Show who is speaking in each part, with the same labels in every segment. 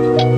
Speaker 1: Thank you.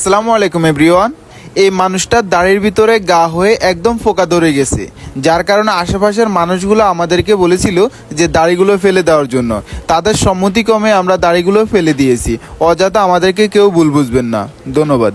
Speaker 1: আসসালামু আলাইকুম, everyone. এই মানুষটার দাড়ির ভিতরে গা হয়ে একদম ফোকা ধরে গেছে। যার কারণে আশেপাশের মানুষগুলো আমাদেরকে বলেছিল যে দাড়িগুলো ফেলে দেওয়ার জন্য। তাদের সম্মতিক্রমে আমরা দাড়িগুলো ফেলে দিয়েছি। অযথা আমাদেরকে কেউ ভুল বুঝবেন না। ধন্যবাদ।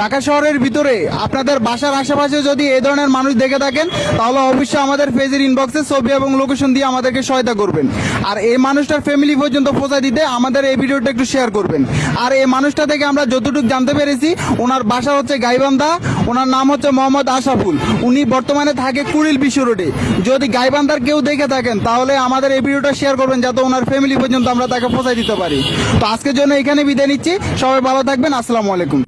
Speaker 1: ঢাকা শহরের ভিতরে আপনাদের বাসার আশেপাশে যদি এই ধরনের মানুষ দেখে থাকেন, তাহলে অবশ্যই আমাদের পেজের ইনবক্সে ছবি এবং লোকেশন দিয়ে আমাদেরকে সহায়তা করবেন। আর এই মানুষটার ফ্যামিলি পর্যন্ত পৌঁছে দিতে আমাদের এই ভিডিওটা একটু শেয়ার করবেন। আর এই মানুষটা থেকে আমরা যতটুকু জানতে পেরেছি, ওনার বাসা হচ্ছে গাইবান্ধা, ওনার নাম হচ্ছে মোহাম্মদ আশাফুল। উনি বর্তমানে থাকে কুড়িল বিশ্ব রোডে। যদি গাইবান্ধার কেউ দেখে থাকেন, তাহলে আমাদের এই ভিডিওটা শেয়ার করবেন, যাতে ওনার ফ্যামিলি পর্যন্ত আমরা তাকে পৌঁছে দিতে পারি। তো আজকের জন্য এখানে বিদায় নিচ্ছি। সবাই ভালো থাকবেন। আসসালামু আলাইকুম।